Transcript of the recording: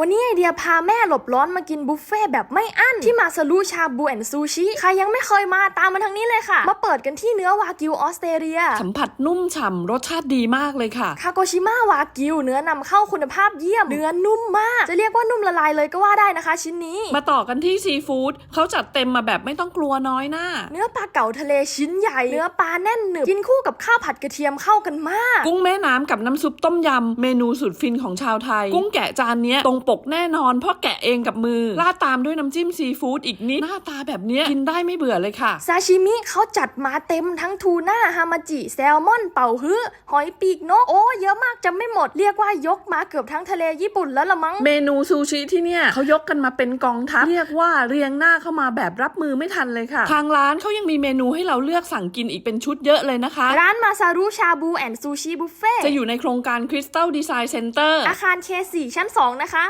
วันนี้ไอเดียพาแม่หลบร้อนมากินบุฟเฟ่ต์แบบไม่อั้น ที่มาซารุชาบูแอนซูชิ ใครยังไม่เคยมาตามมาทางนี้เลยค่ะ มาเปิดกันที่เนื้อวากิวออสเตรเลีย สัมผัสนุ่มฉ่ำรสชาติดีมากเลยค่ะ คาโกชิมาวากิวเนื้อนำเข้าคุณภาพเยี่ยม เนื้อนุ่มมาก จะเรียกว่านุ่มละลายเลยก็ว่าได้นะคะ ชิ้นนี้ มาต่อกันที่ซีฟู้ดเขาจัดเต็มมาแบบไม่ต้องกลัวน้อยหน้า เนื้อปลาเก๋าทะเลชิ้นใหญ่ เนื้อปลาแน่นหนึบกินคู่กับข้าวผัดกระเทียมเข้ากันมาก กุ้งแม่น้ำกับน้ำซุปต้มยำเมนูสุดฟินของชาวไทย กุ้งแกะจานเนี้ยตรงปกแน่นอน เพราะแกะเองกับมือราดตามด้วยน้ำจิ้มซีฟู้ดอีกนิด หน้าตาแบบเนี้ยกินได้ไม่เบื่อเลยค่ะ ซาชิมิเขาจัดมาเต็มทั้งทูน่าฮามาจิ แซลมอน เป่าฮื้อหอยปีกนก โอ้เยอะมากจำไม่หมด เรียกว่ายกมาเกือบทั้งทะเลญี่ปุ่นแล้วละมั้ง เมนูซูชิที่เนี่ยเขายกกันมาเป็นกองทัพเรียกว่าเรียงหน้าเข้ามาแบบรับมือไม่ทันเลยค่ะ ทางร้านเขายังมีเมนูให้เราเลือกสั่งกินอีกเป็นชุดเยอะเลยนะคะ ร้านมาซารุชาบูแอนซูชิบุฟเฟ่จะอยู่ในโครงการ Crystal Design Center อาคาร K4 ชั้น 2 นะคะ